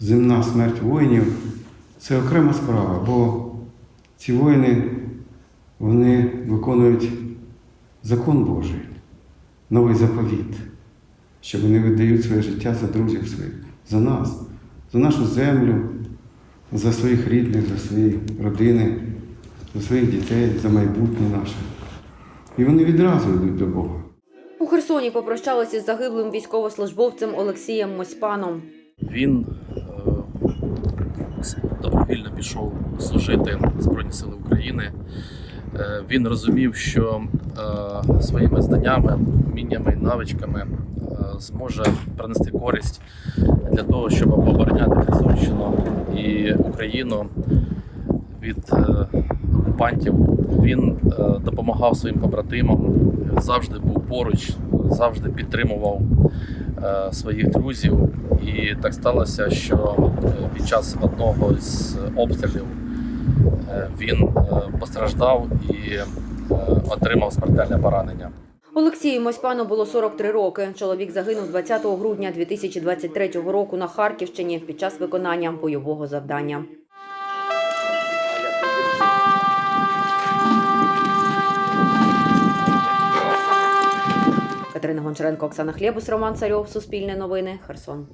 земна смерть воїнів це окрема справа, бо ці воїни вони виконують закон Божий, новий заповіт, що вони віддають своє життя за друзів своїх, за нас, за нашу землю, за своїх рідних, за свої родини, за своїх дітей, за майбутнє наше. І вони відразу йдуть до Бога. У Херсоні попрощалися з загиблим військовослужбовцем Олексієм Мосьпаном. Він е, добровільно пішов служити Збройні Сили України. Е, Він розумів, що е, своїми знаннями, вміннями і навичками е, зможе принести користь для того, щоб обороняти Херсонщину і Україну від окупантів. Він допомагав своїм побратимам, завжди був поруч, завжди підтримував е, своїх друзів. І так сталося, що е, під час одного з обстрілів е, він постраждав і отримав смертельне поранення. Олексію Мосьпану було 43 роки. Чоловік загинув 20 грудня 2023 року на Харківщині під час виконання бойового завдання. Катерина Гончаренко, Оксана Хлєбус, Роман Царьов, Суспільне новини, Херсон.